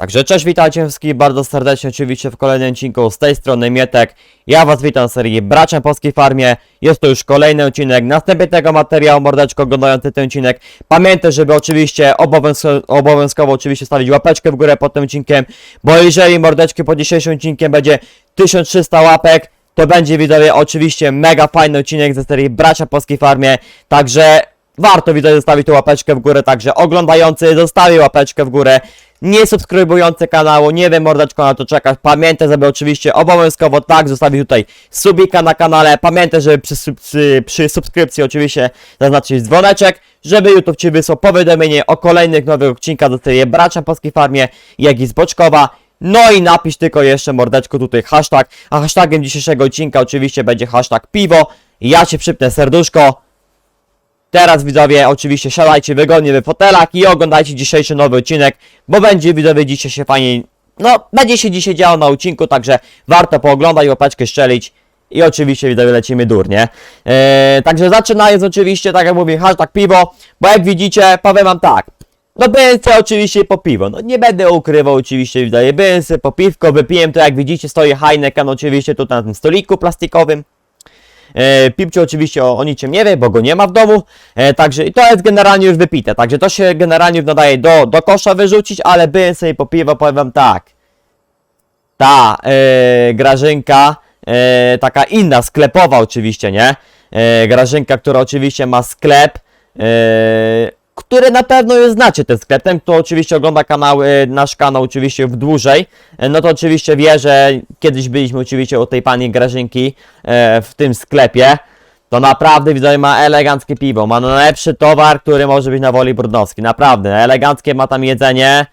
Także cześć, witajcie wszystkich bardzo serdecznie oczywiście w kolejnym odcinku z tej strony Mietek. Ja was witam w serii Bracia Polskiej Farmie. Jest to już kolejny odcinek. Następnie tego materiału, mordeczko oglądający ten odcinek. Pamiętaj, żeby oczywiście obowiązkowo, obowiązkowo oczywiście stawić łapeczkę w górę pod tym odcinkiem, bo jeżeli mordeczki po dzisiejszym odcinkiem będzie 1300 łapek, to będzie widzowie oczywiście mega fajny odcinek ze serii Bracia Polskiej Farmie. Także Warto widzowie zostawić tą łapeczkę w górę, także oglądający zostawi łapeczkę w górę. Nie subskrybujący kanału, nie wiem mordeczko na to czekać. Pamiętaj, żeby oczywiście obowiązkowo tak zostawić tutaj subika na kanale. Pamiętaj, żeby przy, przy, przy subskrypcji oczywiście zaznaczyć dzwoneczek, żeby YouTube Ci wysłał powiadomienie o kolejnych nowych odcinkach do serii Bracia Polskiej Farmie, jak i z Boczkowa. No i napisz tylko jeszcze mordeczko tutaj hashtag, a hashtagiem dzisiejszego odcinka oczywiście będzie hashtag piwo. Ja Ci przypnę serduszko. Teraz widzowie, oczywiście siadajcie wygodnie w fotelach i oglądajcie dzisiejszy nowy odcinek, bo będzie widzowie dzisiaj się fajnie, no będzie się dzisiaj działo na odcinku, także warto pooglądać, łapeczkę szczelić i oczywiście widzowie lecimy durnie. Eee, także zaczynając oczywiście, tak jak mówię, hashtag piwo, bo jak widzicie, powiem wam tak, no byłem oczywiście po piwo, no nie będę ukrywał oczywiście, widzowie, byłem po piwko, wypiłem to jak widzicie, stoi Heineken oczywiście tutaj na tym stoliku plastikowym. E, Pipcio oczywiście o, o niczym nie wie, bo go nie ma w domu, e, także i to jest generalnie już wypite, także to się generalnie nadaje do, do kosza wyrzucić, ale byłem sobie po piwo, powiem wam tak, ta e, Grażynka, e, taka inna, sklepowa oczywiście, nie, e, Grażynka, która oczywiście ma sklep, e, który na pewno już znacie ten sklep, ten kto oczywiście ogląda kanał, e, nasz kanał oczywiście w dłużej, e, no to oczywiście wie, że kiedyś byliśmy oczywiście u tej pani Grażynki e, w tym sklepie, to naprawdę widzowie ma eleganckie piwo, ma najlepszy towar, który może być na woli brudnowskiej, naprawdę, eleganckie ma tam jedzenie,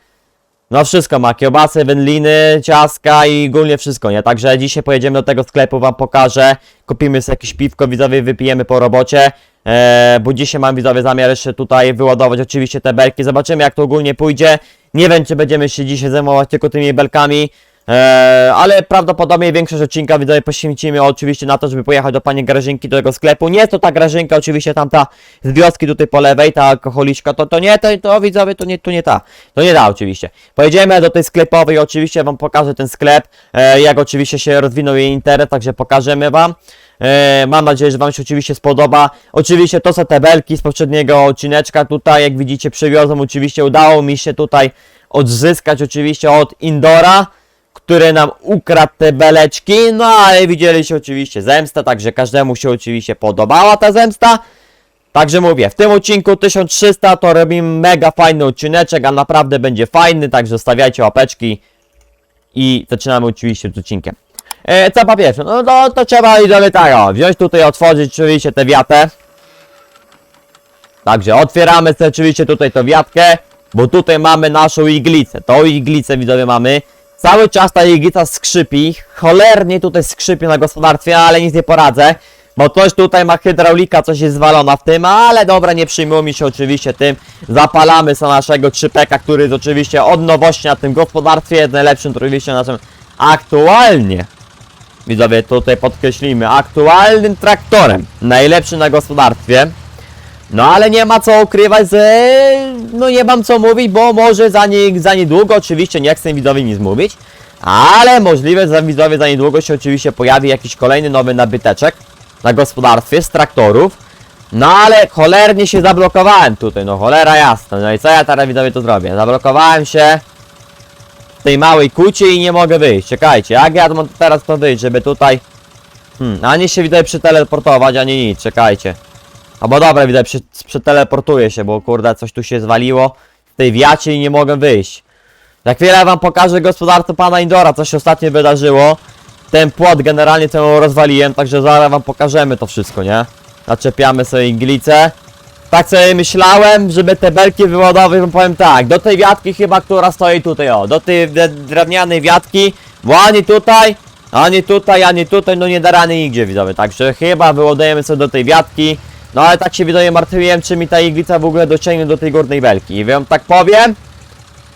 no wszystko ma, kiełbasy, wędliny, ciaska i ogólnie wszystko, nie? Także dzisiaj pojedziemy do tego sklepu, wam pokażę, kupimy sobie jakieś piwko, widzowie, wypijemy po robocie, e, bo dzisiaj mam widzowie zamiar jeszcze tutaj wyładować oczywiście te belki, zobaczymy jak to ogólnie pójdzie, nie wiem czy będziemy się dzisiaj zajmować tylko tymi belkami, e, ale prawdopodobnie większość odcinka widzowie poświęcimy oczywiście na to, żeby pojechać do pani Grażynki, do tego sklepu, nie jest to ta Grażynka, oczywiście tamta z wioski tutaj po lewej, ta alkoholiczka, to, to nie, to, to widzowie, to nie, to nie ta, to nie ta oczywiście. Pojedziemy do tej sklepowej, oczywiście wam pokażę ten sklep, e, jak oczywiście się rozwinął jej internet, także pokażemy wam. E, mam nadzieję, że wam się oczywiście spodoba. Oczywiście to są te belki z poprzedniego odcineczka, tutaj jak widzicie przywiozłem, oczywiście udało mi się tutaj odzyskać oczywiście od Indora, który nam ukradł te beleczki, no ale widzieliście oczywiście zemstę, także każdemu się oczywiście podobała ta zemsta. Także mówię, w tym odcinku 1300 to robimy mega fajny odcineczek, a naprawdę będzie fajny, także zostawiajcie łapeczki i zaczynamy oczywiście z odcinkiem. E, co po pierwsze, no to, to trzeba i do tak, o, wziąć tutaj, otworzyć oczywiście tę wiatę. Także otwieramy sobie oczywiście tutaj tą wiatkę, bo tutaj mamy naszą iglicę. Tą iglicę widzowie mamy. Cały czas ta iglica skrzypi, cholernie tutaj skrzypi na gospodarstwie, ale nic nie poradzę. Bo coś tutaj ma hydraulika, coś jest zwalona w tym, ale dobra, nie przyjmują mi się oczywiście tym. Zapalamy sobie naszego trzypeka, który jest oczywiście od nowości na tym gospodarstwie, najlepszym oczywiście naszym aktualnie. Widzowie, tutaj podkreślimy, aktualnym traktorem, najlepszym na gospodarstwie. No ale nie ma co ukrywać, że no nie mam co mówić, bo może za, nie, za niedługo, oczywiście nie chcę widzowi nic mówić, ale możliwe, że widzowie za niedługo się oczywiście pojawi jakiś kolejny nowy nabyteczek na gospodarstwie z traktorów. No ale cholernie się zablokowałem tutaj, no cholera jasna. No i co ja teraz widzowie to zrobię? Zablokowałem się w tej małej kucie i nie mogę wyjść. Czekajcie, jak ja mam teraz to wyjść, żeby tutaj... Hmm, ani się widzowie przyteleportować, ani nic, czekajcie. Albo dobra, widzę, przy, przeteleportuję się, bo kurde, coś tu się zwaliło w tej wiacie i nie mogę wyjść. Za chwilę wam pokażę gospodarstwo pana Indora, co się ostatnio wydarzyło. Ten płot generalnie co rozwaliłem, także zaraz wam pokażemy to wszystko, nie? Naczepiamy sobie iglicę. Tak sobie myślałem, żeby te belki wyładować, wam powiem tak, do tej wiatki chyba, która stoi tutaj, o, do tej dre- drewnianej wiatki, bo ani tutaj, ani tutaj, ani tutaj, no nie da rany nigdzie widzowie, także chyba wyładujemy sobie do tej wiatki, no ale tak się widzowie martwiłem, czy mi ta iglica w ogóle dociągnie do tej górnej belki, i wam tak powiem,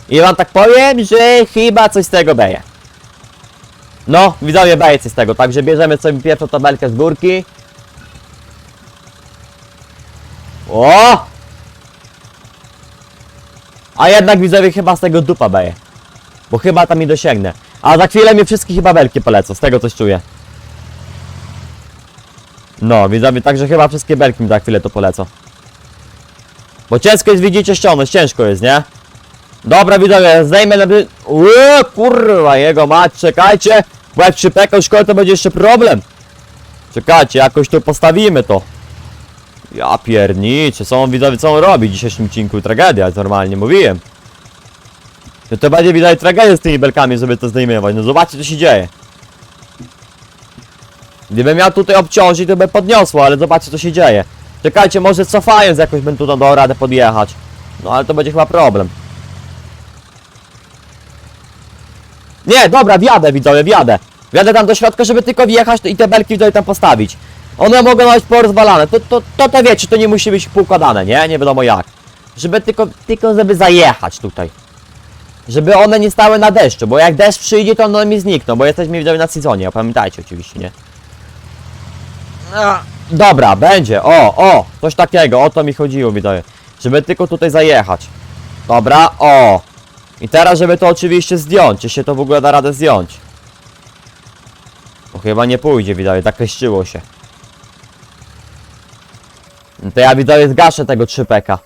i wam tak powiem, że chyba coś z tego beje. No, widzowie beje coś z tego, także bierzemy sobie pierwszą tabelkę z górki. O! A jednak widzowie chyba z tego dupa beje. Bo chyba tam nie dosięgnę. A za chwilę mi wszystkie chyba belki polecą, z tego coś czuję. No, widzowie, także chyba wszystkie belki mi za chwilę to polecą. Bo ciężko jest, widzicie, ściągnąć, ciężko jest, nie? Dobra, widzowie, zdejmę na... Uuu, kurwa, jego mać, czekajcie! Bo jak szkołę, to będzie jeszcze problem. Czekajcie, jakoś tu postawimy to. Ja pierniczę, co on widzowie, co on robi w dzisiejszym odcinku? Tragedia, normalnie mówiłem. No to będzie widać tragedia z tymi belkami, żeby to zdejmować. No zobaczcie, co się dzieje. Gdybym miał tutaj obciążyć, to by podniosło, ale zobaczcie, co się dzieje. Czekajcie, może cofając jakoś bym tu dał radę podjechać. No ale to będzie chyba problem. Nie, dobra, wjadę widzowie, wjadę. Wjadę tam do środka, żeby tylko wjechać i te belki widzowie tam postawić. One mogą być porozwalane, to, to, to, to wiecie, to nie musi być poukładane, nie? Nie wiadomo jak. Żeby tylko, tylko żeby zajechać tutaj. Żeby one nie stały na deszczu, bo jak deszcz przyjdzie, to one mi znikną, bo jesteśmy widzowie na sezonie, pamiętajcie oczywiście, nie? Dobra, będzie, o, o, coś takiego, o to mi chodziło widzowie. Żeby tylko tutaj zajechać. Dobra, o. I teraz, żeby to oczywiście zdjąć, czy się to w ogóle da radę zdjąć. Bo chyba nie pójdzie, widzowie, tak się. No to ja, widzowie, zgaszę tego 3peka.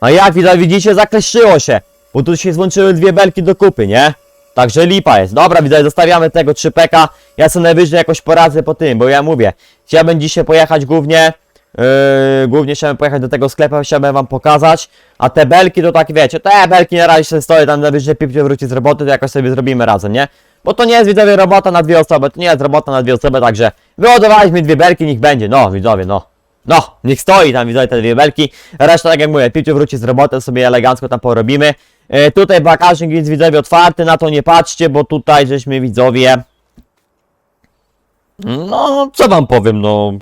A jak, widzowie, widzicie, zakleszczyło się. Bo tu się złączyły dwie belki do kupy, nie? Także lipa jest. Dobra, widzowie, zostawiamy tego 3peka. Ja sobie najwyżej jakoś poradzę po tym, bo ja mówię, chciałbym dzisiaj pojechać głównie Yy, głównie chciałem pojechać do tego sklepu, chciałbym wam pokazać. A te belki to tak wiecie, te belki na razie sobie stoję tam najwyżej pipcie wróci z roboty, to jakoś sobie zrobimy razem, nie? Bo to nie jest widzowie robota na dwie osoby, to nie jest robota na dwie osoby, także wyładowaliśmy dwie belki, niech będzie, no widzowie, no. No, niech stoi tam widzowie te dwie belki. Reszta tak jak mówię, pipcie wróci z roboty, sobie elegancko tam porobimy. Yy, tutaj bagażnik jest widzowie otwarty, na to nie patrzcie, bo tutaj żeśmy widzowie... No, co wam powiem, no...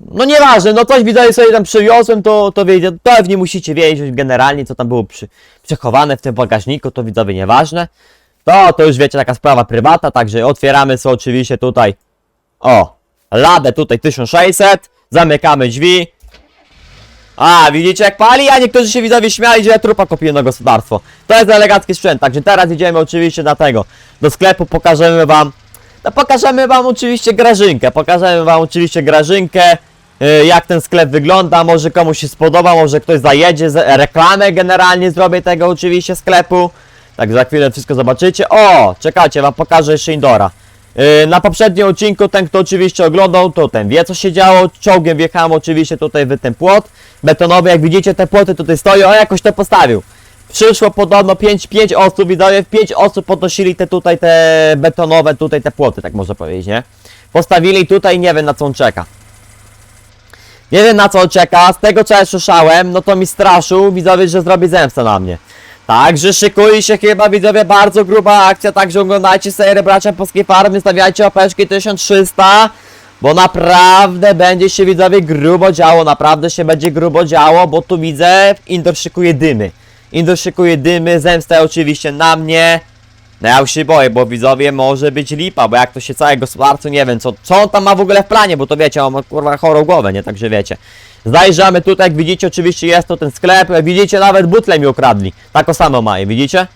No nieważne, no coś widzowie sobie tam przywiozłem, to, to wiecie, pewnie musicie wiedzieć generalnie co tam było przy, przechowane w tym bagażniku, to widzowie nieważne. To, to już wiecie, taka sprawa prywatna, także otwieramy sobie oczywiście tutaj, o, ladę tutaj 1600, zamykamy drzwi. A, widzicie jak pali? A niektórzy się widzowie śmiali, że ja trupa kupiłem na gospodarstwo. To jest elegancki sprzęt, także teraz idziemy oczywiście na tego, do sklepu, pokażemy wam no pokażemy wam oczywiście grażynkę, pokażemy wam oczywiście grażynkę, yy, jak ten sklep wygląda, może komuś się spodoba, może ktoś zajedzie, reklamę generalnie zrobię tego oczywiście sklepu. Tak za chwilę wszystko zobaczycie. O, czekajcie, wam pokażę jeszcze Indora. Yy, na poprzednim odcinku ten kto oczywiście oglądał, to ten wie co się działo. Czołgiem wjechałem oczywiście tutaj w ten płot betonowy, jak widzicie te płoty tutaj stoją, a jakoś to postawił. Przyszło podobno 5, 5 osób, widzowie, 5 osób podnosili te tutaj te betonowe, tutaj te płoty, tak można powiedzieć, nie? Postawili tutaj, nie wiem na co on czeka. Nie wiem na co on czeka, z tego co ja słyszałem, no to mi straszył, widzowie, że zrobi zemstę na mnie. Także szykuje się chyba, widzowie, bardzo gruba akcja, także oglądajcie serię Bracia Polskiej Farmy, stawiajcie opeczki 1300, bo naprawdę będzie się, widzowie, grubo działo, naprawdę się będzie grubo działo, bo tu widzę, Indor szykuje dymy. Indor szykuje dymy, zemsta oczywiście na mnie. No ja już się boję, bo widzowie może być lipa, bo jak to się całe gospodarstwo, nie wiem co, co on tam ma w ogóle w planie, bo to wiecie, on ma kurwa chorą głowę, nie, także wiecie. Zajrzamy tutaj, jak widzicie, oczywiście jest to ten sklep, widzicie nawet butle mi ukradli, tak samo mają, widzicie?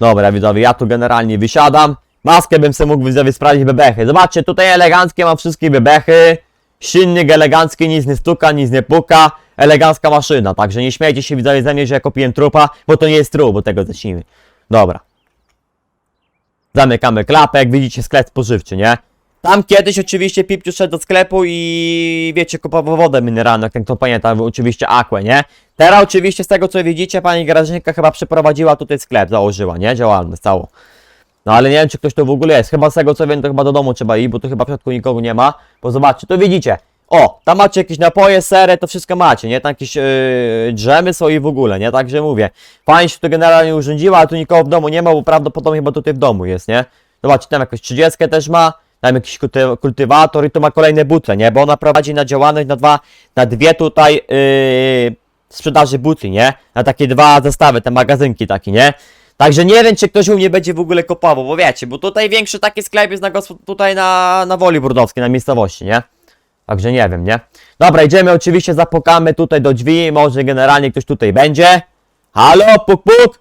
Dobra widzowie, ja tu generalnie wysiadam, maskę bym sobie mógł widzowie sprawdzić bebechy, zobaczcie, tutaj eleganckie mam wszystkie bebechy, silnik elegancki, nic nie stuka, nic nie puka, elegancka maszyna, także nie śmiejcie się widzowie ze mnie, że ja kupiłem trupa, bo to nie jest trup, bo tego zacznijmy. Dobra. Zamykamy klapę, jak widzicie sklep spożywczy, nie? Tam kiedyś oczywiście Pipciu szedł do sklepu i wiecie, kupował wodę mineralną, jak ten kto pamięta, oczywiście Aquę, nie? Teraz oczywiście z tego co widzicie, pani Grażynka chyba przeprowadziła tutaj sklep, założyła, nie? Działalność całą. No ale nie wiem, czy ktoś to w ogóle jest. Chyba z tego co wiem, to chyba do domu trzeba iść, bo tu chyba w środku nikogo nie ma. Bo zobaczcie, to widzicie. O, tam macie jakieś napoje, sery, to wszystko macie, nie? Tam jakieś yy, drzemy są i w ogóle, nie? Także mówię. Fajnie się to generalnie urządziła, ale tu nikogo w domu nie ma, bo prawdopodobnie chyba tutaj w domu jest, nie? Zobaczcie, tam jakąś 30 też ma. Tam jakiś kulty- kultywator i tu ma kolejne butle, nie? Bo ona prowadzi na działalność na dwa, na dwie tutaj yy, sprzedaży butli, nie? Na takie dwa zestawy, te magazynki takie, nie? Także nie wiem, czy ktoś u mnie będzie w ogóle kopował, bo wiecie, bo tutaj większy taki sklep jest na tutaj na, na Woli Burdowskiej, na miejscowości, nie? Także nie wiem, nie? Dobra, idziemy oczywiście, zapukamy tutaj do drzwi, może generalnie ktoś tutaj będzie. Halo, puk puk!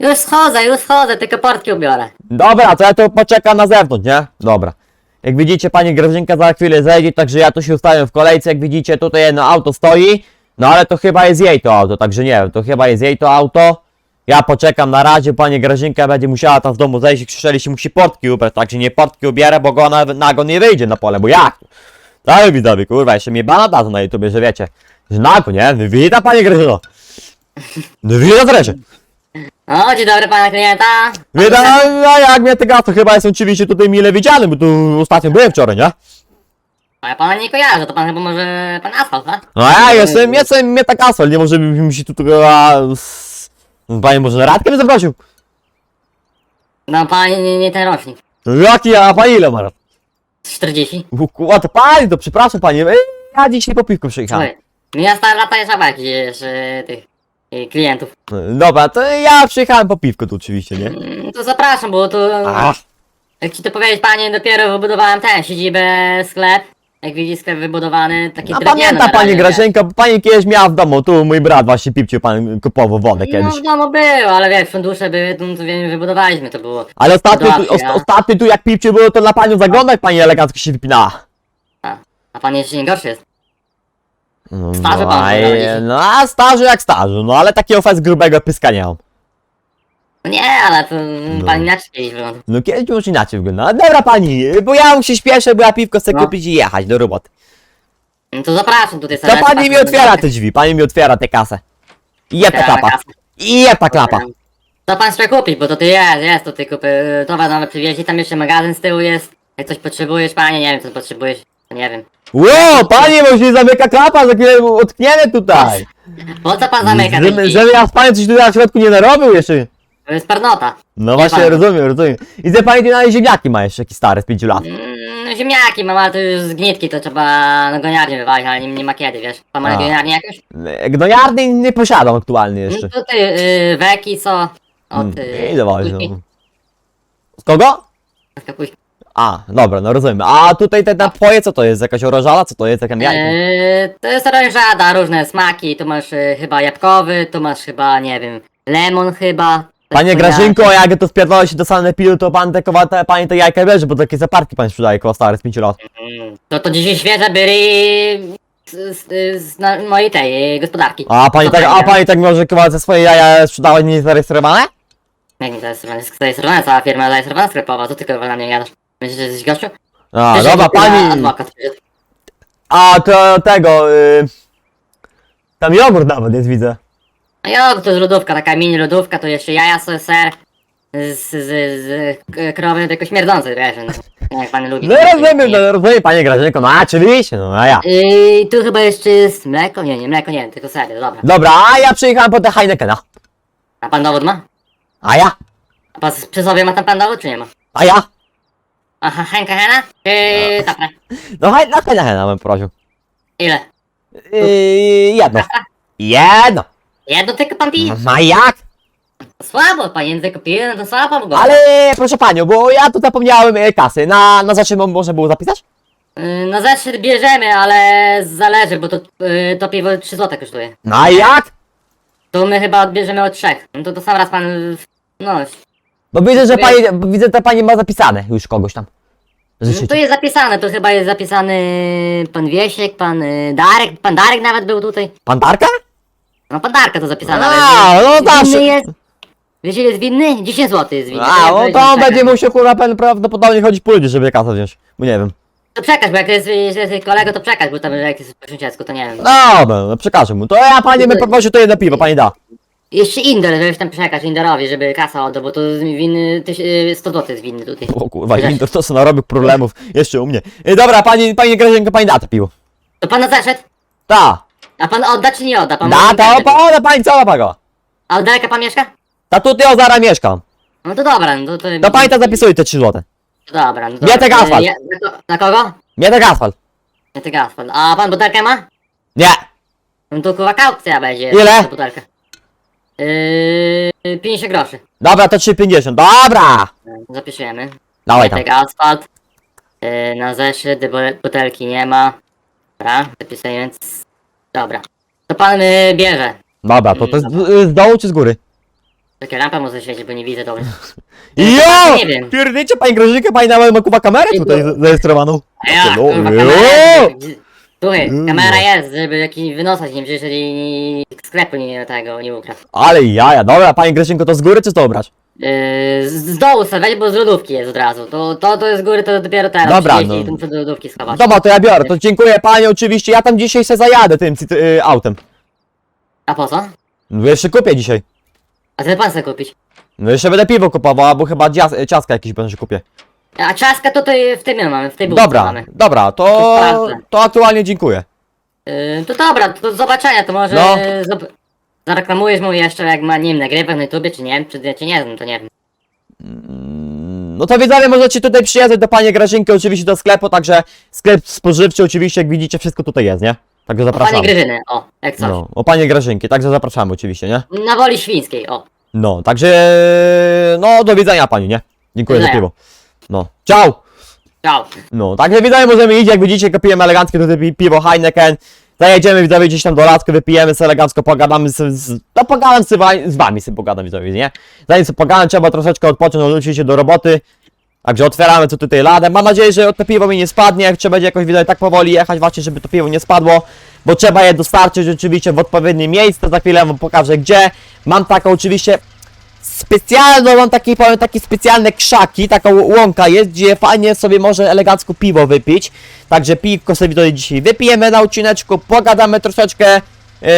Już schodzę, już schodzę, tylko portki ubiorę. Dobra, to ja tu poczekam na zewnątrz, nie? Dobra. Jak widzicie, pani Grażynka za chwilę zejdzie, także ja tu się ustawiam w kolejce. Jak widzicie, tutaj jedno auto stoi. No ale to chyba jest jej to auto, także nie wiem, to chyba jest jej to auto. Ja poczekam na razie, pani Grażynka będzie musiała tam z domu zejść i krzyczeli się musi portki ubrać, także nie portki ubierę, bo go na, nago nie wyjdzie na pole, bo jak? Tak widzowie, kurwa, jeszcze mnie bana na YouTubie, że wiecie, że nago, nie? Witam pani Grażyno. No witam wreszcie. O, dzień dobry pana klienta. Witam, a jak mnie tego, to chyba jest oczywiście tutaj mile widziany, bo tu ostatnio byłem wczoraj, nie? A ja pana nie kojarzę, to pan chyba może pan asfalt, tak? No ja jestem, jestem mnie tak asfalt, nie może by mi się tu tylko, a, s- Panie może na radkę mnie zaprosił? No pan nie, nie ten rocznik. No Jaki, a pani ile ma lat? 40. O, to pani, to przepraszam panie, ej, ja dzisiaj po piwku przyjechałem. Słuchaj, mnie stare lata jest chyba jakichś e, tych e, klientów. Dobra, to ja przyjechałem po piwku tu oczywiście, nie? Mm, To zapraszam, bo tu, Ach, jak ci to powiedzieć panie, dopiero wybudowałem ten, siedzibę, sklep. Jak widzi sklep wybudowany, taki a pamięta na pani razie, Grażynka, bo pani kiedyś miała w domu, tu mój brat właśnie pipcił pan kupował wodę wiesz. kiedyś. No w domu było, ale wiesz, fundusze były, to, to wiem, wybudowaliśmy, to było. Ale ostatnio, tu, Dodatki, ost, a? ostatnio tu jak pipciu było, to na panią zaglądać pani elegancko się wypinała. A, a pan jeszcze nie gorszy jest. No, Starzy no, a, prowadzi. no a starzy jak starzy, no ale takiego fest grubego pyska nie mam. No nie, ale to No. pan inaczej kiedyś wygląda. No kiedyś już inaczej wygląda. No, Dobra pani, bo ja się śpieszę, bo ja piwko chcę No. kupić i jechać do roboty. No to zapraszam tutaj To serdecznie, pani mi otwiera te drzwi, pani mi otwiera tę kasę. I je ta Otwiera klapa. kasę. I je ta klapa. Co pan chce kupić, bo to ty jest, jest, to ty kupy, towar nowy przywieźli, tam jeszcze magazyn z tyłu jest. Jak coś potrzebujesz, panie, nie wiem co potrzebujesz, to nie wiem. Ło, pani, bo się zamyka klapa, za chwilę utkniemy tutaj. Po co pan zamyka te Żeby, żeby ja z panem coś tu na środku nie narobił jeszcze. To jest parnota. No właśnie, pan. rozumiem, rozumiem. I te pani tu na ziemniaki ma jeszcze, jakiś stary z pięciu lat. Mm, ziemniaki mam, ale to już z gnitki, to trzeba na goniarnię wywalić, ale nie, nie ma kiedy, wiesz. Pan ma A. goniarnię jakąś? Gnojarny nie posiadam aktualnie No jeszcze. to ty, y, weki, co? Od, y, Nie kapuśki. no. Z kogo? Kapuśki. A, dobra, no rozumiem. A tutaj te napoje, co to jest? Jakaś orożala? Co to jest? Jaka jajko? Yy, to jest orężada, różne smaki, tu masz y, chyba jabłkowy, tu masz chyba, nie wiem, lemon chyba. Panie Grażynko, jak to wpierdolę się do sanepidu, to pan te, pani te jajka bierze, bo takie zaparki pan sprzedaje koło stare z pięciu lat. Mm, To to dzisiaj świeże byli z, z, z na mojej tej y, gospodarki. A pani tak, a pani tak może kowa ze swoje jaja sprzedawać niezarejestrowane? Jak nie zarejestrowane, jest zarejestrowana cała firma zarejestrowana sklepowa, to tylko na mnie gadasz. Myślisz, że jesteś gościu? A, Wiesz, dobra, pani, Adwokat przyszedł. a to tego, y... Tam jogurt nawet jest, widzę. Jo, to jest lodówka, taka mini lodówka, to jeszcze jaja, so- ser. Z, z, z k- krowy tylko śmierdzące, wiesz, no, jak pan lubi. No rozumiem, no rozumiem, panie Grażynko, no oczywiście, no a ja. Yy, tu chyba jeszcze jest mleko? Nie, nie, mleko nie, tylko serio, dobra. Dobra, a ja przyjechałem po te Heinekena. A pan dowód ma? A ja? A pan przy sobie ma tam pan dowód, czy nie ma? A ja? Aha, Henka Hena? Yy, dobra. No hej, na Heinekena bym prosił. Ile? Yy, jedno. Jedno. Jedno tylko pan pije? A jak? Słabo, pan język kupiłem, no to słabo było. Ale proszę panią, bo ja tu zapomniałem e, kasy. Na, na zaczynam można było zapisać? Yy, no bierzemy, ale zależy, bo to, yy, to piwo 3 zł kosztuje. No jak? To my chyba odbierzemy od 3. No to, to sam raz pan, yy, no, Bo widzę, że pani, bo widzę, że pani ma zapisane już kogoś tam. no to Życzycie. jest zapisane, to chyba jest zapisany pan Wiesiek, pan yy, Darek, pan Darek nawet był tutaj. Pan Tarka? No pan Darka to zapisane, A, ale no winny zawsze. jest, wiecie ile jest winny? 10 zł jest winny. A, ja no to on będzie musiał kurwa pen- prawdopodobnie chodzić po ludzi, żeby kasę wziąć. Bo nie wiem. To przekaż, bo jak jest, jest, jest kolego, to przekaż, bo tam jak jest w dziecku, to nie wiem. Dobra, no przekażę mu. To ja pani bym poprosił to jedno piwo, pani da. Jeszcze Indor, żebyś tam przekaz Indorowi, żeby kasa oddał, bo to winny, tyś, yy, 100 zł jest winny tutaj. O kurwa, Inter to co narobił problemów jeszcze u mnie. E, Dobra, pani, pani Grażynko, pani da to piwo. To pan zaszedł? Ta. A pan odda czy nie odda? Pan mówi, to, opa, ona pani cała pago. A od daleka pan mieszka? Ta tutaj o zara mieszkam. No to dobra, no to... to To pani ta zapisuje te 3 złote. Dobra, no Mietek dobra. asfalt. Ja- na, ko- na kogo? Nie tak asfalt. Mietek asfalt. A pan butelkę ma? Nie. No to kurwa kaucja będzie. Ile? za Butelkę. Yy, 50 groszy. Dobra, to 3,50. Dobra. Zapiszemy. Dawaj tam. Mietek asfalt. Yy, na zeszyt, bo butelki nie ma. Dobra, zapisując. Dobra. To pan yy, bierze. Dobra, to, to z, z dołu czy z góry? Czekaj, lampa może świecić, bo nie widzę dobrze. Jo! nie wiem. Pierdycie, pani Grażynka, pani nawet ma kuba kamerę tutaj zarejestrowaną. A ja, kurwa, kamera Słuchaj, Mm. kamera jest, żeby jakiś wynosać nim, jeżeli sklepu nie tego nie ukradł. Ale jaja, dobra, pani Grażynko, to z góry czy z dołu brać? Yy, z, z dołu stawiać, bo z lodówki jest od razu. To, to, to jest z góry, to dopiero teraz Dobra, no. i co do lodówki schować. Dobra, to ja biorę, to dziękuję pani oczywiście, ja tam dzisiaj se zajadę tym y, autem. A po co? No jeszcze kupię dzisiaj. A co pan chce kupić? No jeszcze będę piwo kupował, albo chyba dzias- ciastka jakieś będę kupię. A czaska to tutaj w tym mamy, w tej bułce Dobra, mamy. dobra, to, To to aktualnie dziękuję. Yy, to dobra, to do zobaczenia, to może No. no. zareklamujesz mu jeszcze jak ma, nie wiem, na YouTubie, czy nie wiem, czy ja cię nie znam, to nie wiem. No to widzowie, możecie tutaj przyjechać do pani Grażynki, oczywiście do sklepu, także sklep spożywczy oczywiście, jak widzicie, wszystko tutaj jest, nie? Także O panie zapraszamy. Gryżyny, o, jak coś. No, o panie Grażynki, także zapraszamy oczywiście, nie? Na woli świńskiej, o. No, także, no, do widzenia pani, nie? Dziękuję za Widzenia. piwo. No, ciao! Ciao. No, także widzowie, możemy iść, jak widzicie, kupiłem eleganckie tutaj pi- piwo Heineken. Zajedziemy, widzowie, gdzieś tam do lasku, wypijemy sobie elegancko, pogadamy z, z no pogadam z, wa- z wami, sobie pogadam, widzowie, nie? Zanim sobie pogadam, trzeba troszeczkę odpocząć, odwrócić się do roboty. Także otwieramy co tutaj ladę. Mam nadzieję, że to piwo mi nie spadnie. Trzeba będzie jakoś widać tak powoli jechać właśnie, żeby to piwo nie spadło. Bo trzeba je dostarczyć oczywiście w odpowiednie miejsce. Za chwilę wam pokażę gdzie. Mam taką oczywiście specjalną, mam taki, powiem, takie specjalne krzaki, taka ł- łąka jest, gdzie fajnie sobie może elegancko piwo wypić. Także piwko sobie tutaj dzisiaj wypijemy na odcineczku, pogadamy troszeczkę. Yy,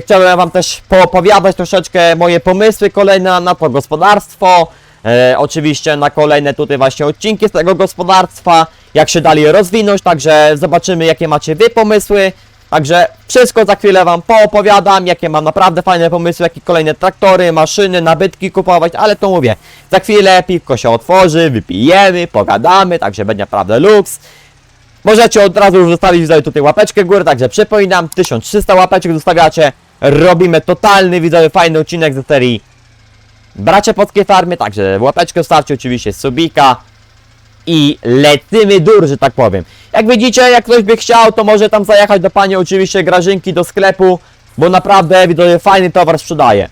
chciałem wam też poopowiadać troszeczkę moje pomysły kolejne na to gospodarstwo. E, oczywiście na kolejne tutaj właśnie odcinki z tego gospodarstwa, jak się dalej rozwinąć, także zobaczymy jakie macie wy pomysły. Także wszystko za chwilę wam poopowiadam, jakie mam naprawdę fajne pomysły, jakie kolejne traktory, maszyny, nabytki kupować, ale to mówię, za chwilę piwko się otworzy, wypijemy, pogadamy, także będzie naprawdę luks. Możecie od razu już zostawić widzowie tutaj łapeczkę w górę, także przypominam, 1300 łapeczek zostawiacie, robimy totalny widzowie fajny odcinek ze serii Bracia Polskie Farmy, także łapeczkę starczy oczywiście subika i lecimy dur, że tak powiem. Jak widzicie, jak ktoś by chciał, to może tam zajechać do pani oczywiście Grażynki do sklepu, bo naprawdę widzowie fajny towar sprzedaje.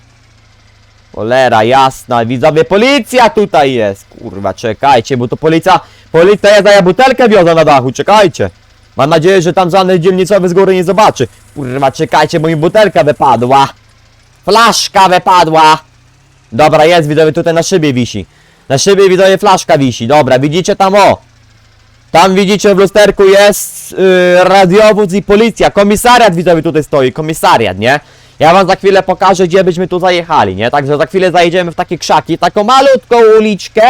Cholera jasna, widzowie, policja tutaj jest. Kurwa, czekajcie, bo to policja, policja jest, ja butelkę wiozę na dachu, czekajcie. Mam nadzieję, że tam żadny dzielnicowy z góry nie zobaczy. Kurwa, czekajcie, bo mi butelka wypadła. Flaszka wypadła. Dobra, jest, widzowie, tutaj na szybie wisi. Na szybie, widzowie, flaszka wisi. Dobra, widzicie tam, o. Tam widzicie w lusterku jest yy, radiowóz i policja. Komisariat, widzowie, tutaj stoi. Komisariat, nie? Ja wam za chwilę pokażę, gdzie byśmy tu zajechali, nie? Także za chwilę zajedziemy w takie krzaki. Taką malutką uliczkę.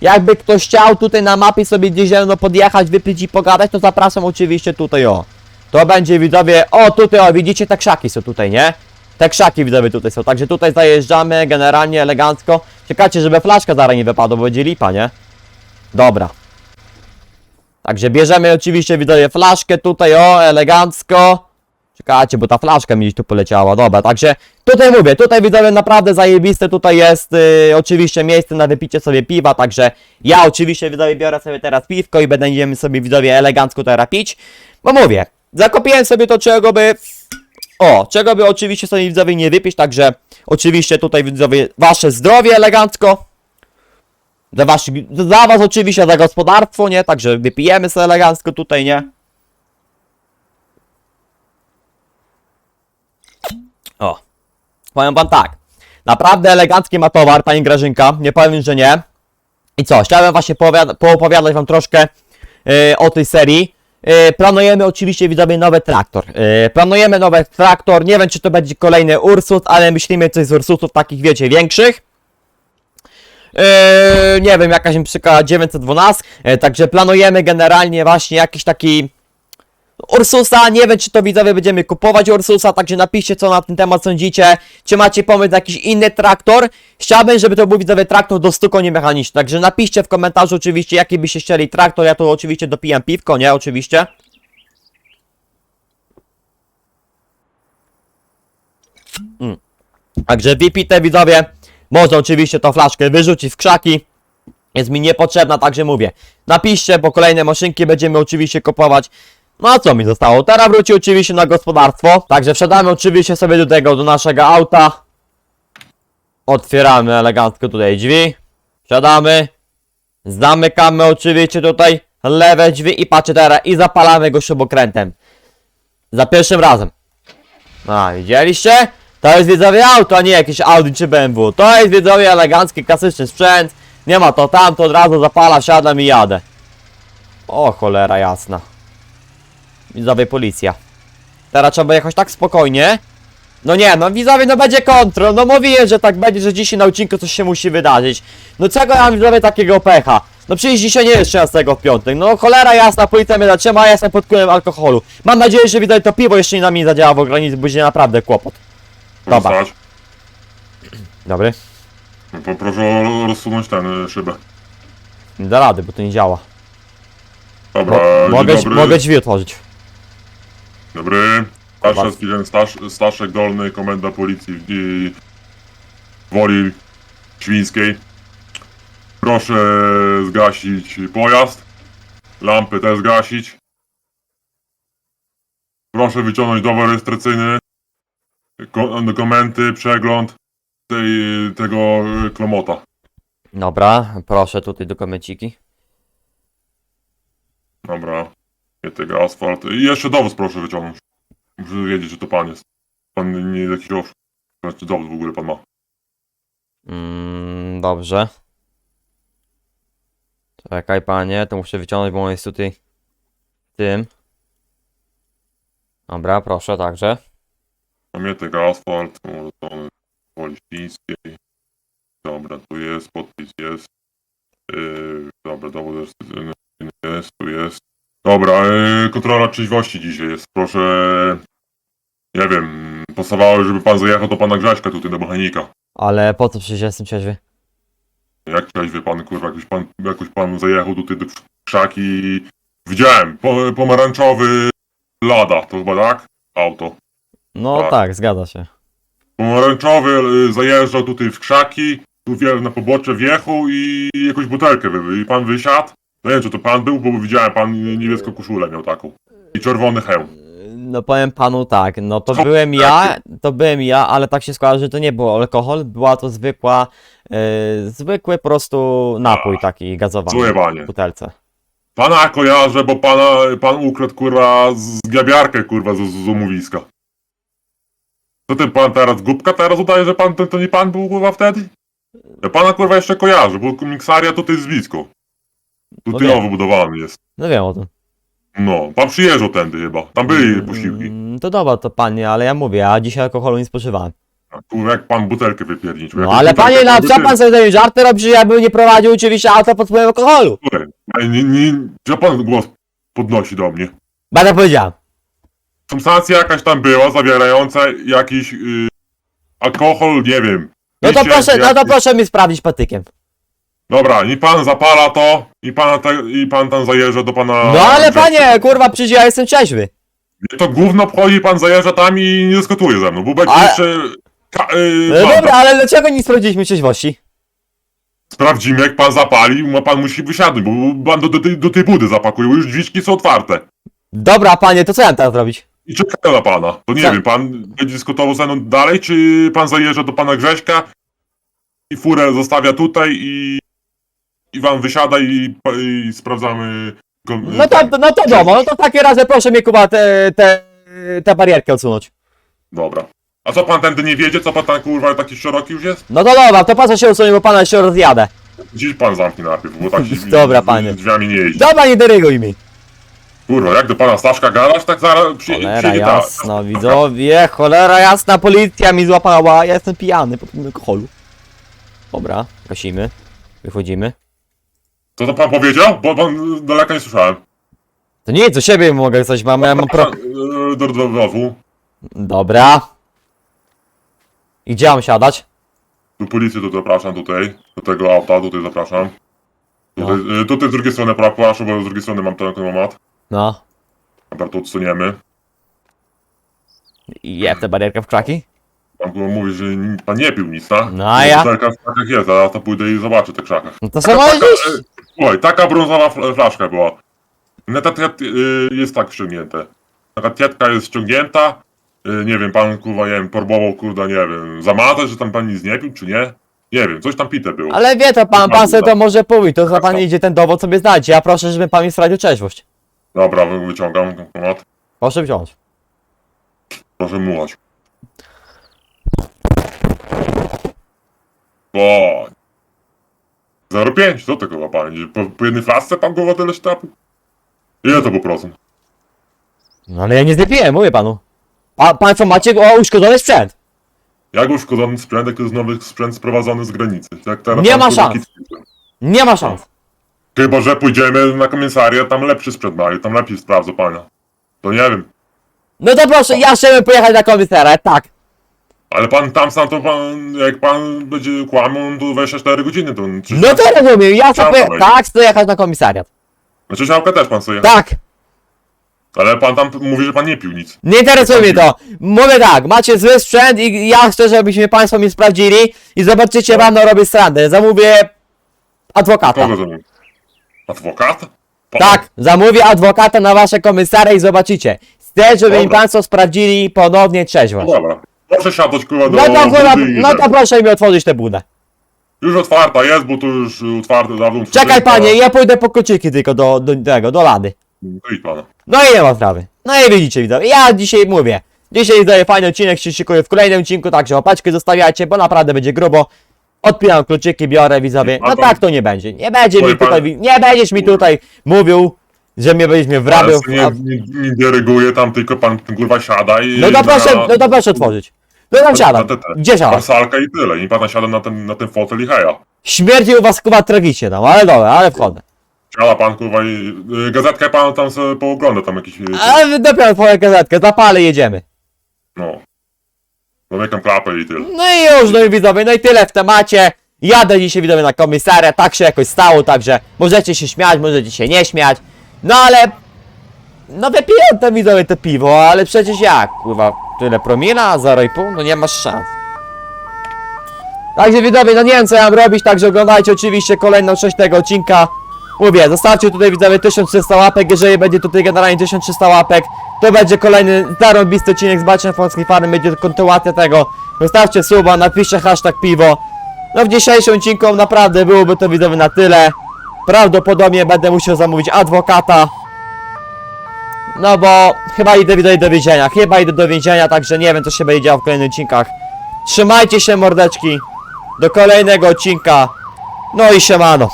Jakby ktoś chciał tutaj na mapie sobie gdzieś ze mną podjechać, wypić i pogadać, to zapraszam oczywiście tutaj, o. To będzie, widzowie, o, tutaj, o, widzicie, te krzaki są tutaj, nie? Te krzaki widzowie tutaj są, także tutaj zajeżdżamy generalnie elegancko. Czekajcie, żeby flaszka zaraz nie wypadła, bo będzie lipa, nie? Dobra. Także bierzemy oczywiście widzowie flaszkę tutaj, o, elegancko. Czekajcie, bo ta flaszka mi gdzieś tu poleciała, dobra, także tutaj mówię, tutaj widzowie naprawdę zajebiste, tutaj jest y, oczywiście miejsce na wypicie sobie piwa, także ja oczywiście widzowie biorę sobie teraz piwko i będziemy sobie widzowie elegancko teraz pić, bo mówię, zakopiłem sobie to czego by o, czego by oczywiście sobie widzowie nie wypić, także oczywiście tutaj widzowie wasze zdrowie elegancko. Za, wasz, za was oczywiście za gospodarstwo, nie? Także wypijemy sobie elegancko tutaj, nie? O. Powiem wam tak. Naprawdę elegancki ma towar, pani Grażynka. Nie powiem, że nie. I co? Chciałem właśnie poopowiadać wam troszkę yy, o tej serii. Yy, planujemy oczywiście widzowie nowy traktor. Yy, planujemy nowy traktor. Nie wiem, czy to będzie kolejny Ursus, ale myślimy coś z Ursusów takich, wiecie, większych. Yy, nie wiem, jakaś przykład 912. Yy, także planujemy generalnie właśnie jakiś taki Ursusa. Nie wiem, czy to widzowie będziemy kupować Ursusa, także napiszcie, co na ten temat sądzicie. Czy macie pomysł na jakiś inny traktor? Chciałbym, żeby to był widzowie traktor do 100 koni mechanicznych. Także napiszcie w komentarzu oczywiście, jaki byście chcieli traktor. Ja tu oczywiście dopijam piwko, nie? Oczywiście. Mm. Także wypite widzowie. Można oczywiście tą flaszkę wyrzucić w krzaki. Jest mi niepotrzebna, także mówię. Napiszcie, bo kolejne maszynki będziemy oczywiście kupować. No a co mi zostało? Teraz wróci oczywiście na gospodarstwo. Także wsiadamy oczywiście sobie do tego, do naszego auta. Otwieramy elegancko tutaj drzwi. Siadamy. Zamykamy oczywiście tutaj lewe drzwi i patrzcie teraz i zapalamy go śrubokrętem. Za pierwszym razem. A, widzieliście? To jest widzowie auto, a nie jakieś Audi czy BMW. To jest widzowie elegancki, klasyczny sprzęt. Nie ma to tam, to od razu zapala, wsiadam i jadę. O cholera jasna. Widzowie policja. Teraz trzeba jechać tak spokojnie. No nie, no widzowie, no będzie kontrol, no mówiłem, że tak będzie, że dzisiaj na odcinku coś się musi wydarzyć. No czego ja mam widzowie takiego pecha? No przecież dzisiaj nie jest 13 w piątek, no cholera jasna, policja mnie zatrzyma, ja jestem pod wpływem alkoholu. Mam nadzieję, że widzowie to piwo jeszcze nie na mnie zadziała w ogranicy, bo będzie naprawdę kłopot. Dobra. Stać. Dobry. No, po- Proszę o rozsunąć ten y, szybę. Nie da rady, bo to nie działa. Dobra, dzień mogę, dobry. mogę drzwi otworzyć. Dobry. Dobra. aspirant Stasz, Staszek Dolny, komenda policji w Woli Świńskiej. Proszę zgasić pojazd. Lampy też zgasić. Proszę wyciągnąć dowód rejestracyjny. Dokumenty, przegląd tej, tego y, klomota. Dobra, proszę tutaj dokumenciki. Dobra. Nie tego asfalt. I jeszcze dowód proszę wyciągnąć. Muszę wiedzieć, że to pan jest. Pan nie jest jakiś oszust. Znaczy dowód w ogóle pan ma. Mm, dobrze. Czekaj panie, to muszę wyciągnąć, bo on jest tutaj tym. Dobra, proszę, także. Pamiętaj asfalt, może to woli Świńskiej. Dobra, tu jest, podpis jest. Yy, dobra, dowód rejestracyjny jest, tu jest. Dobra, yy, kontrola trzeźwości dzisiaj jest. Proszę, nie wiem, pasowało, żeby pan zajechał do pana Grześka tutaj, do mechanika. Ale po co przecież jestem trzeźwy? Jak trzeźwy pan, kurwa, jakoś pan, jakoś pan zajechał tutaj do krzaki. Widziałem, po, pomarańczowy Lada, to chyba tak? Auto. No Tak. tak, zgadza się. Pomarańczowy y, zajeżdżał tutaj w krzaki, tu wie- na pobocze wjechał i jakąś butelkę wybył. I pan wysiadł. No nie wiem, czy to pan był, bo widziałem, pan niebieską koszulę miał taką. I czerwony hełm. No powiem panu tak, no to Co? byłem ja, to byłem ja, ale tak się składa, że to nie był alkohol, była to zwykła, yy, zwykły po prostu napój taki gazowany Złe w butelce. Pana kojarzę, bo pana, pan ukradł, kurwa, z gabiarkę, kurwa, z, z umówiska. Co ten pan teraz, głupka teraz udaje, że pan, to, to nie pan był, kurwa, wtedy? Ja pana, kurwa, jeszcze kojarzę, bo miksaria tutaj jest blisko. No Tutaj wiem. nowo wybudowany jest. No wiem o tym. No, pan przyjeżdżał tędy chyba, tam byli posiłki. Mm, To dobra to panie, ale ja mówię, ja dzisiaj alkoholu nie spożywałem. A Kurwa, jak pan butelkę wypierniczył. No ale panie, no co pan sobie tutaj żarty robi, że ja bym nie prowadził oczywiście auta pod wpływem alkoholu? Ej, Nie, nie, co pan głos podnosi do mnie? Będę powiedział. Substancja jakaś tam była, zawierająca jakiś y, alkohol, nie wiem. No to proszę, no to jakiś- proszę mi sprawdzić patykiem. Dobra, i pan zapala to, i, pana te, i pan tam zajeżdża do pana... No ale panie, kurwa, przecież ja jestem trzeźwy. Mnie to gówno obchodzi, pan zajeżdża tam i nie dyskutuje ze mną, będzie Ale- jeszcze... Ka, y, No banda. dobra, ale dlaczego nie sprawdziliśmy trzeźwości? Sprawdzimy, jak pan zapali, ma pan musi wysiadać, bo pan do, do, tej- do tej budy zapakuje, bo już drzwiczki są otwarte. Dobra panie, to co ja mam teraz zrobić? I czekają na pana. To nie Co? wiem, pan będzie dyskutował ze mną dalej, czy pan zajeżdża do pana Grześka i furę zostawia tutaj i, i wam wysiada i, i sprawdzamy... go- No to, no to domo, no to w takim razie proszę mnie kuba te, te, te barierkę odsunąć. Dobra. A co pan tędy nie wiedzie? Co pan tam kurwa taki szeroki już jest? No to dobra, to co się usunie, bo pana jeszcze rozjadę. Dziś pan zamknie najpierw, bo tak się Dobra, z- panie. drzwiami nie jeździ. Dobra, nie dyryguj mi. Kurwa, jak do pana Staszka gadasz, tak zaraz przy, Cholera przyjdzie ta... jasna, widzowie, cholera jasna, policja mi złapała, ja jestem pijany po tym alkoholu. Dobra, gasimy, wychodzimy. Co to pan powiedział? Bo pan daleka nie słyszałem. To nie, co siebie mogę coś, mam, ja mam pro... E, Do. Dobra. I gdzie mam siadać? Do policji to zapraszam tutaj. Do tego auta, tutaj zapraszam. Tutaj, No. tutaj z drugiej strony proszę, bo z drugiej strony mam ten automat. No. Dobra, to odsuniemy. I jeb tę barierkę w krzaki? Pan mówi, że pan nie pił nic, tak? No, a ja? Butelka w krzakach jest, zaraz to pójdę i zobaczę te krzakach. No to co możesz iść? Oj, taka brązowa fl- flaszka była. Neta y, jest tak ściągnięte. Taka tietka jest ściągnięta y, nie wiem, pan kurwa, nie wiem, próbował, kurwa, nie wiem, zamazać, że tam pan nic nie pił, czy nie? Nie wiem, coś tam pite było. Ale wie to pan, pan sobie to może powiedzieć, to za pan idzie ten dowód sobie znać. Ja proszę, żeby pan mi sprawdził trzeźwość. Dobra, wy- wyciągam automat. Proszę wziąć. Proszę mułać. Bo... 0,5, co to kurwa panie? Po, po jednej flasce pan kurwa tyle sztapu? Ile to był procent? No ale ja nie zlepiłem, mówię panu. A państwo macie o uszkodzony sprzęt. Jak uszkodzony sprzęt, jak to jest nowy sprzęt sprowadzony z granicy? Jak teraz Nie pan, ma kurwa, szans. Nie ma szans. Chyba, że pójdziemy na komisariat, tam lepszy sprzęt mają, tam lepiej sprawdzą pana. To nie wiem. No to proszę, ja chciałem pojechać na komisariat, tak. Ale pan tam sam to pan, jak pan będzie kłamał, to 24 godziny to... No to rozumiem, ja chcę Chciałem poje- powiedzieć. tak, chcę jechać na komisariat. Znaczy siałkę też pan sobie. Tak, Ale pan tam mówi, że pan nie pił nic. nie interesuje mnie to. Mówię tak, macie zły sprzęt i ja chcę, żebyśmy państwo mi sprawdzili i zobaczycie, pan no robię strandę. Zamówię adwokata. Kogo zamówił? Adwokata? Pan? Tak, zamówię adwokata na wasze komisarie i zobaczycie. Chcę, żeby mi Dobra. państwo sprawdzili ponownie No trzeźwość. dobra. Proszę siadać kurwa do No to, kurwa, budy i no ten. to proszę mi otworzyć tę budę. Już otwarta jest, bo to już otwarte dawno Czekaj panie, ja pójdę po kluczyki tylko do, do tego, do lady. Pana. No i nie ma sprawy. No i widzicie widzowie, ja dzisiaj mówię. Dzisiaj daję fajny odcinek, się szykuję w kolejnym odcinku, także opaczki zostawiacie, bo naprawdę będzie grubo. Odpinam kluczyki, biorę widzowie. No A tak to nie będzie. Nie będzie mi tutaj, nie będziesz mi tutaj mówił, że mnie będziesz mnie wrabiał. Ale a- nie, nie, nie dyryguje tam, tylko pan ten kurwa siada i... No to proszę, na- no to proszę otworzyć. No tam siadam. te- te- Gdzie siadam? Parsalka i tyle. I pan siada na ten, na ten fotel i heja. Śmierci u was chyba tragicznie tam, ale dobra, ale wchodzę. Siada pan kurwa i... Y, gazetkę pan tam sobie poogląda tam jakieś... y, Ale dopiero twoją gazetkę, zapalę jedziemy. No. Zamykam klapę i tyle. No i już, no i widzowie, no i tyle w temacie. Jadę dzisiaj widzowie na komisariat, tak się jakoś stało, także możecie się śmiać, możecie się nie śmiać. No ale... No wypiłem to widzowie to piwo, ale przecież jak, kurwa, tyle promila, 0,5, no nie masz szans. Także widzowie, no nie wiem co ja mam robić, także oglądajcie oczywiście kolejną część tego odcinka. Mówię, zostawcie tutaj widzowie 1300 łapek, jeżeli będzie tutaj generalnie 1300 łapek, to będzie kolejny zarąbisty odcinek z Baczem Polskiej Farmy, będzie kontynuacja tego. Zostawcie suba, napiszcie hashtag piwo. No w dzisiejszym odcinku naprawdę byłoby to widzowie na tyle. Prawdopodobnie będę musiał zamówić adwokata. No bo chyba idę do więzienia, chyba idę do więzienia, także nie wiem co się będzie działo w kolejnych odcinkach. Trzymajcie się mordeczki. Do kolejnego odcinka. No i siemano.